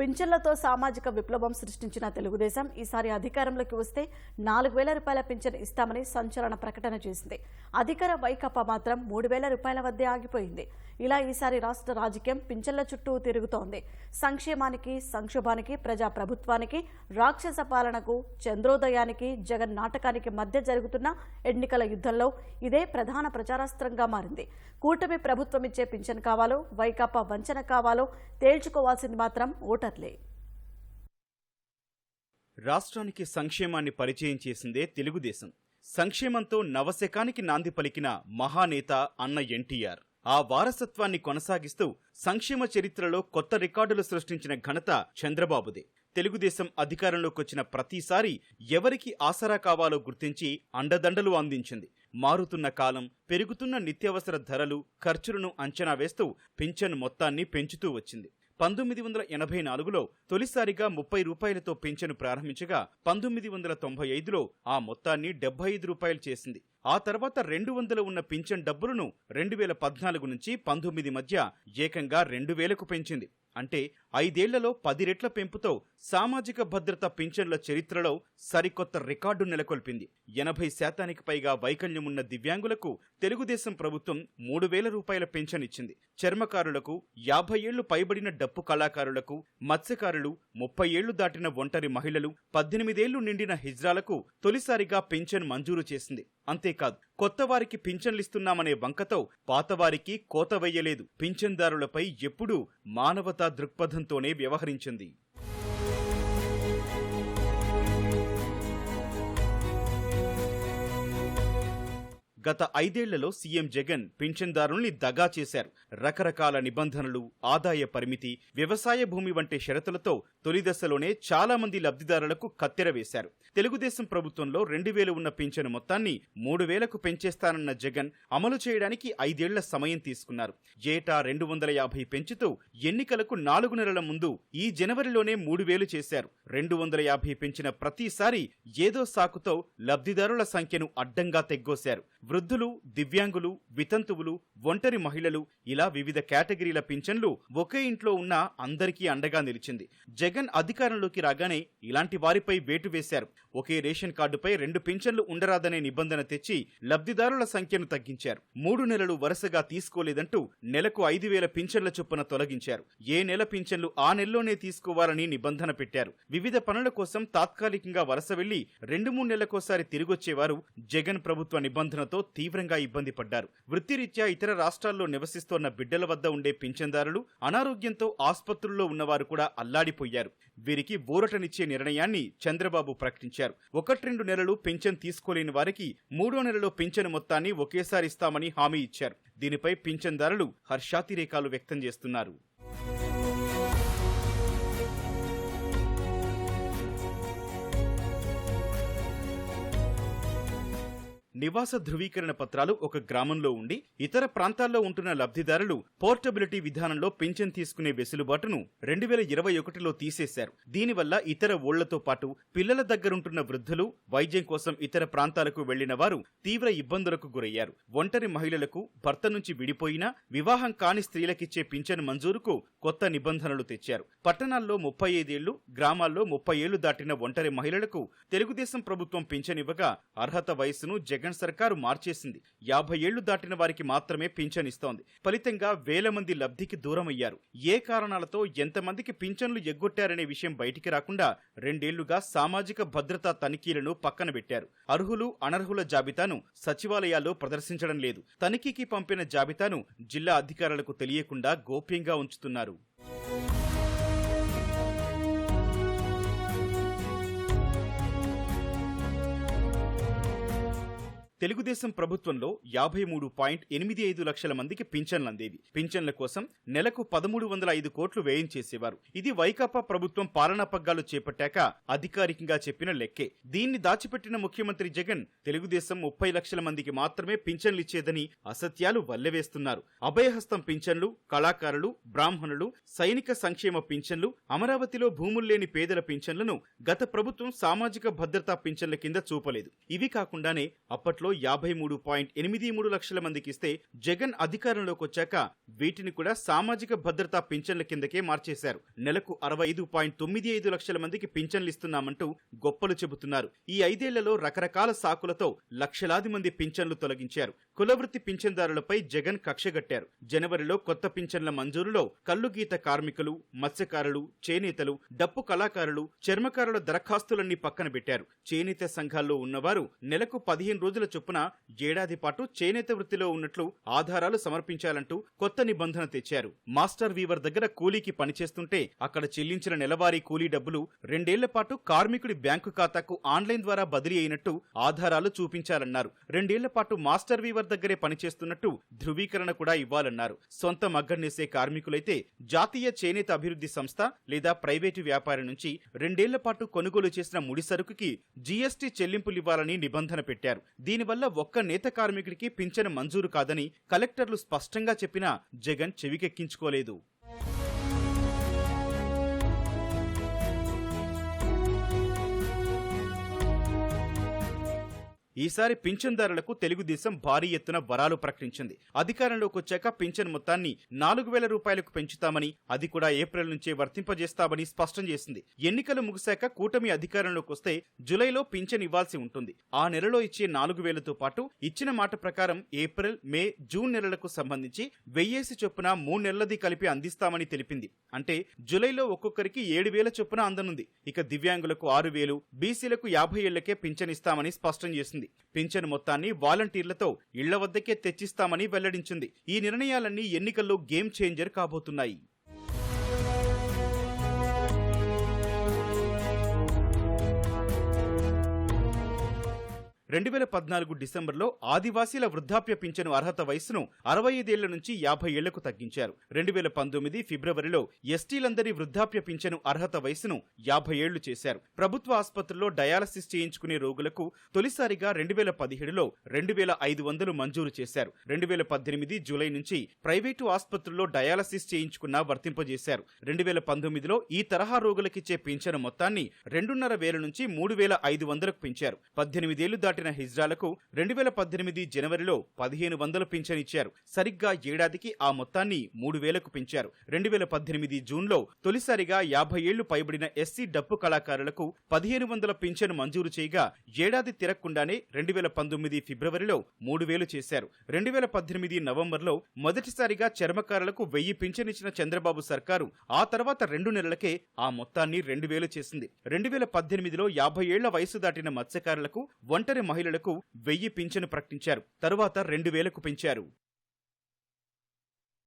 పింఛన్లతో సామాజిక విప్లవం సృష్టించిన తెలుగుదేశం ఈసారి అధికారంలోకి వస్తే నాలుగు వేల రూపాయల పింఛన్ ఇస్తామని సంచలన ప్రకటన చేసింది. అధికార వైకాపా మాత్రం మూడు వేల రూపాయల వద్దే ఆగిపోయింది. ఇలా ఈసారి రాష్ట్ర రాజకీయం పింఛన్ల చుట్టూ తిరుగుతోంది. సంక్షేమానికి సంక్షోభానికి ప్రజా ప్రభుత్వానికి రాక్షస పాలనకు చంద్రోదయానికి జగన్ నాటకానికి మధ్య జరుగుతున్న ఎన్నికల యుద్ధంలో ఇదే ప్రధాన ప్రచారాస్త్రంగా మారింది. కూటమి ప్రభుత్వం ఇచ్చే పింఛన్ కావాలో వైకాపా వంచన కావాలో తేల్చుకోవాల్సింది మాత్రం ఓటర్లే. రాష్ట్రానికి సంక్షేమాన్ని పరిచయం చేసిందే తెలుగుదేశం. సంక్షేమంతో నవశకానికి నాంది పలికిన మహానేత అన్న ఎన్టీఆర్. ఆ వారసత్వాన్ని కొనసాగిస్తూ సంక్షేమ చరిత్రలో కొత్త రికార్డులు సృష్టించిన ఘనత చంద్రబాబుదే. తెలుగుదేశం అధికారంలోకొచ్చిన ప్రతిసారి ఎవరికి ఆసరా కావాలో గుర్తించి అండదండలు అందించింది. మారుతున్న కాలం పెరుగుతున్న నిత్యావసర ధరలు ఖర్చులను అంచనా వేస్తూ పింఛన్ మొత్తాన్ని పెంచుతూ వచ్చింది. పంతొమ్మిది వందల ఎనభై నాలుగులో తొలిసారిగా ముప్పై రూపాయలతో పింఛను ప్రారంభించగా పంతొమ్మిది వందల తొంభై ఐదులో ఆ మొత్తాన్ని డెబ్బై ఐదు రూపాయలు చేసింది. ఆ తర్వాత రెండు వందలు ఉన్న పింఛన్ డబ్బులను రెండు వేల పద్నాలుగు నుంచి పంతొమ్మిది మధ్య ఏకంగా రెండు వేలకు పెంచింది. అంటే ఐదేళ్ళలో పది రెట్ల పెంపుతో సామాజిక భద్రత పింఛన్ల చరిత్రలో సరికొత్త రికార్డు నెలకొల్పింది. ఎనభై శాతానికి పైగా వైకల్యమున్న దివ్యాంగులకు తెలుగుదేశం ప్రభుత్వం మూడు వేల రూపాయల పెన్షన్ ఇచ్చింది. చర్మకారులకు యాభై ఏళ్ళు పైబడిన డప్పు కళాకారులకు మత్స్యకారులు ముప్పై ఏళ్ళు దాటిన ఒంటరి మహిళలు పద్దెనిమిదేళ్ళు నిండిన హిజ్రాలకు తొలిసారిగా పెన్షన్ మంజూరు చేసింది. అంతేకాదు కొత్త వారికి పింఛన్లిస్తున్నామనే వంకతో పాతవారికి కోత వెయ్యలేదు పింఛన్దారులపై ఎప్పుడూ మానవతా దృక్పథంతోనే వ్యవహరించింది. గత ఐదేళ్ళలో సీఎం జగన్ పింఛన్దారుల్ని దగా చేశారు. రకరకాల నిబంధనలు ఆదాయ పరిమితి వ్యవసాయ భూమి వంటి షరతులతో తొలి దశలోనే చాలా మంది లబ్ధిదారులకు కత్తెర వేశారు. తెలుగుదేశం ప్రభుత్వంలో రెండు వేలు ఉన్న పింఛను మొత్తాన్ని మూడు వేలకు పెంచేస్తానన్న జగన్ అమలు చేయడానికి ఐదేళ్ళ సమయం తీసుకున్నారు. ఏటా రెండు వందల యాభై పెంచుతూ ఎన్నికలకు నాలుగు నెలల ముందు ఈ జనవరిలోనే మూడు వేలు చేశారు. రెండు వందల యాభై పెంచిన ప్రతిసారి ఏదో సాకుతో లబ్ధిదారుల సంఖ్యను అడ్డంగా తెగ్గోశారు. వృద్ధులు దివ్యాంగులు వితంతువులు ఒంటరి మహిళలు ఇలా వివిధ కేటగిరీల పింఛన్లు ఒకే ఇంట్లో ఉన్న అందరికీ అండగా నిలిచింది. జగన్ అధికారంలోకి రాగానే ఇలాంటి వారిపై వేటు వేశారు. ఒకే రేషన్ కార్డుపై రెండు పింఛన్లు ఉండరాదనే నిబంధన తెచ్చి లబ్ధిదారుల సంఖ్యను తగ్గించారు. మూడు నెలలు వరుసగా తీసుకోలేదంటూ నెలకు ఐదు వేల పింఛన్ల చొప్పున తొలగించారు. ఏ నెల పింఛన్లు ఆ నెలలోనే తీసుకోవాలని నిబంధన పెట్టారు. వివిధ పనుల కోసం తాత్కాలికంగా వలస వెళ్ళి రెండు మూడు నెలలకోసారి తిరిగొచ్చేవారు జగన్ ప్రభుత్వ నిబంధనతో తీవ్రంగా ఇబ్బంది పడ్డారు. వృత్తిరీత్యా ఇతర రాష్ట్రాల్లో నివసిస్తోన్న బిడ్డల వద్ద ఉండే పింఛన్దారులు అనారోగ్యంతో ఆసుపత్రుల్లో ఉన్నవారు కూడా అల్లాడిపోయారు. వీరికి ఊరటనిచ్చే నిర్ణయాన్ని చంద్రబాబు ప్రకటించారు. ఒకటి రెండు నెలలు పింఛన్ తీసుకోలేని వారికి మూడో నెలలో పింఛను మొత్తాన్ని ఒకేసారి ఇస్తామని హామీ ఇచ్చారు. దీనిపై పింఛన్దారులు హర్షాతిరేకాలు వ్యక్తం చేస్తున్నారు. నివాస ధృవీకరణ పత్రాలు ఒక గ్రామంలో ఉండి ఇతర ప్రాంతాల్లో ఉంటున్న లబ్ధిదారులు పోర్టబిలిటీ విధానంలో పింఛన్ తీసుకునే వెసులుబాటును రెండు వేల ఇరవై ఒకటిలో తీసేశారు. దీనివల్ల ఇతర ఊళ్ళతో పాటు పిల్లల దగ్గరుంటున్న వృద్ధులు వైద్యం కోసం ఇతర ప్రాంతాలకు వెళ్ళిన వారు తీవ్ర ఇబ్బందులకు గురయ్యారు. ఒంటరి మహిళలకు భర్త నుంచి విడిపోయినా వివాహం కాని స్త్రీలకిచ్చే పింఛన్ మంజూరుకు కొత్త నిబంధనలు తెచ్చారు. పట్టణాల్లో ముప్పై ఐదేళ్ళు గ్రామాల్లో ముప్పై ఏళ్ళు దాటిన ఒంటరి మహిళలకు తెలుగుదేశం ప్రభుత్వం పింఛన్ ఇవ్వగా అర్హత వయసును జగన్ సర్కారు మార్చేసింది. యాభై ఏళ్ళు దాటిన వారికి మాత్రమే పింఛన్ ఇస్తోంది. ఫలితంగా వేల మంది లబ్ధికి దూరమయ్యారు. ఏ కారణాలతో ఎంతమందికి పింఛన్లు ఎగ్గొట్టారనే విషయం బయటికి రాకుండా రెండేళ్ళుగా సామాజిక భద్రతా తనిఖీలను పక్కన పెట్టారు. అర్హులు అనర్హుల జాబితాను సచివాలయాల్లో ప్రదర్శించడం లేదు. తనిఖీకి పంపిన జాబితాను జిల్లా అధికారులకు తెలియకుండా గోప్యంగా ఉంచుతున్నారు. తెలుగుదేశం ప్రభుత్వంలో యాభై మూడు పాయింట్ ఎనిమిది ఐదు లక్షల మందికి పింఛన్లు అందేవి పింఛన్ల కోసం నెలకు పదమూడు వందల ఐదు కోట్లు వ్యయం చేసేవారు. ఇది వైకాపా ప్రభుత్వం పాలనా పగ్గాలు చేపట్టాక అధికారికంగా చెప్పిన లెక్కే. దీన్ని దాచిపెట్టిన ముఖ్యమంత్రి జగన్ తెలుగుదేశం ముప్పై లక్షల మందికి మాత్రమే పింఛన్లు ఇచ్చేదని అసత్యాలు వల్లెవేస్తున్నారు. అభయహస్తం పింఛన్లు కళాకారులు బ్రాహ్మణులు సైనిక సంక్షేమ పింఛన్లు అమరావతిలో భూముల్లేని పేదల పింఛన్లను గత ప్రభుత్వం సామాజిక భద్రతా పింఛన్ల కింద చూపలేదు. ఇవి కాకుండానే అప్పట్లో గతంలో యాభై మూడు పాయింట్ ఎనిమిది మూడు లక్షల మందికి ఇస్తే జగన్ అధికారంలోకి వచ్చాక వీటిని కూడా సామాజిక భద్రతా పింఛన్ల కిందకే మార్చేశారు. నెలకు అరవై ఐదు పాయింట్ తొమ్మిది ఐదు లక్షల మందికి పింఛన్లు ఇస్తున్నామంటూ గొప్పలు చెబుతున్నారు. ఈ ఐదేళ్ళలో రకరకాల సాకులతో లక్షలాది మంది పింఛన్లు తొలగించారు. కులవృత్తి పింఛన్దారులపై జగన్ కక్షగట్టారు. జనవరిలో కొత్త పింఛన్ల మంజూరులో కల్లుగీత కార్మికులు మత్స్యకారులు చేనేతలు డప్పు కళాకారులు చర్మకారుల దరఖాస్తులన్నీ పక్కన పెట్టారు. చేనేత సంఘాల్లో ఉన్నవారు నెలకు పదిహేను రోజుల చొప్పున ఏడాది పాటు చేనేత వృత్తిలో ఉన్నట్లు ఆధారాలు సమర్పించాలంటూ కొత్త నిబంధన తెచ్చారు. మాస్టర్ వీవర్ దగ్గర కూలీకి పనిచేస్తుంటే అక్కడ చెల్లించిన నెలవారీ కూలీ డబ్బులు రెండేళ్ళ పాటు కార్మికుడి బ్యాంకు ఖాతాకు ఆన్లైన్ ద్వారా బదిలీ అయినట్టు ఆధారాలు చూపించాలన్నారు. రెండేళ్ళ పాటు మాస్టర్ వీవర్ దగ్గరే పనిచేస్తున్నట్టు ధృవీకరణ కూడా ఇవ్వాలన్నారు. సొంత మగ్గన్నేసే కార్మికులైతే జాతీయ చేనేత అభివృద్ధి సంస్థ లేదా ప్రైవేటు వ్యాపారి నుంచి రెండేళ్ళ పాటు కొనుగోలు చేసిన ముడి సరుకుకి జీఎస్టీ చెల్లింపులివ్వాలని నిబంధన పెట్టారు. దీనివల్ల ఒక్క నేత కార్మికుడికి పింఛను మంజూరు కాదని కలెక్టర్లు స్పష్టంగా చెప్పినా జగన్ చెవికెక్కించుకోలేదు. ఈసారి పింఛన్దారులకు తెలుగుదేశం భారీ ఎత్తున వరాలు ప్రకటించింది. అధికారంలోకి వచ్చాక పింఛన్ మొత్తాన్ని నాలుగు వేల రూపాయలకు పెంచుతామని అది కూడా ఏప్రిల్ నుంచే వర్తింపజేస్తామని స్పష్టం చేసింది. ఎన్నికలు ముగిశాక కూటమి అధికారంలోకి వస్తే జులైలో పింఛన్ ఇవ్వాల్సి ఉంటుంది. ఆ నెలలో ఇచ్చే నాలుగు వేలతో పాటు ఇచ్చిన మాట ప్రకారం ఏప్రిల్ మే జూన్ నెలలకు సంబంధించి వెయ్యేసి చొప్పున మూడు నెలలది కలిపి అందిస్తామని తెలిపింది. అంటే జులైలో ఒక్కొక్కరికి ఏడు వేల చొప్పున అందనుంది. ఇక దివ్యాంగులకు ఆరు వేలు బీసీలకు యాభై ఏళ్ళకే పింఛన్ ఇస్తామని స్పష్టం చేసింది. పింఛన్ మొత్తాన్ని వాలంటీర్లతో ఇళ్ళ వద్దకే తెచ్చిస్తామని వెల్లడించింది. ఈ నిర్ణయాలన్నీ ఎన్నికల్లో గేమ్ చేంజర్ కాబోతున్నాయి. రెండు వేల పద్నాలుగు డిసెంబర్లో ఆదివాసీల వృద్ధాప్య పింఛను అర్హత వయసును అరవై ఐదేళ్ళ నుంచి యాభై ఏళ్ళకు తగ్గించారు. రెండు వేల పంతొమ్మిది ఫిబ్రవరిలో ఎస్టీలందరి వృద్ధాప్య పింఛను అర్హత వయసును యాభై ఏళ్ళు చేశారు. ప్రభుత్వ ఆసుపత్రుల్లో డయాలసిస్ చేయించుకునే రోగులకు తొలిసారిగా రెండు వేల పదిహేడులో రెండు వేల ఐదు వందలు మంజూరు చేశారు. రెండు వేల పద్దెనిమిది జూలై నుంచి ప్రైవేటు ఆసుపత్రుల్లో డయాలసిస్ చేయించుకున్న వర్తింపజేశారు. రెండు వేల పంతొమ్మిదిలో ఈ తరహా రోగులకిచ్చే పింఛను మొత్తాన్ని రెండున్నర వేల నుంచి మూడు వేల ఐదు వందలకు పెంచారు. పద్దెనిమిదేళ్ళు దాటిన హిజ్రాలకు రెండు వేల పద్దెనిమిది జనవరిలో పదిహేను వందలు పింఛన్ ఇచ్చారు. సరిగ్గా ఏడాదికి ఆ మొత్తాన్ని మూడు వేలకు పెంచారు. రెండు వేల పద్దెనిమిది జూన్లో తొలిసారిగా యాభై ఏళ్ళు పైబడిన ఎస్సీ డప్పు కళాకారులకు పదిహేను వందల పింఛను మంజూరు చేయగా ఏడాది తిరగకుండానే రెండు వేల పంతొమ్మిది ఫిబ్రవరిలో మూడు వేలు చేశారు. రెండు వేల పద్దెనిమిది నవంబర్లో మొదటిసారిగా చర్మకారులకు వెయ్యి పింఛనిచ్చిన చంద్రబాబు సర్కారు ఆ తర్వాత రెండు నెలలకే ఆ మొత్తాన్ని రెండు వేలు చేసింది. రెండు వేల పద్దెనిమిదిలో యాభై ఏళ్ళ వయసు దాటిన మత్స్యకారులకు ఒంటరి మహిళలకు వెయ్యి పింఛను ప్రకటించారు. తరువాత రెండు వేలకు పెంచారు.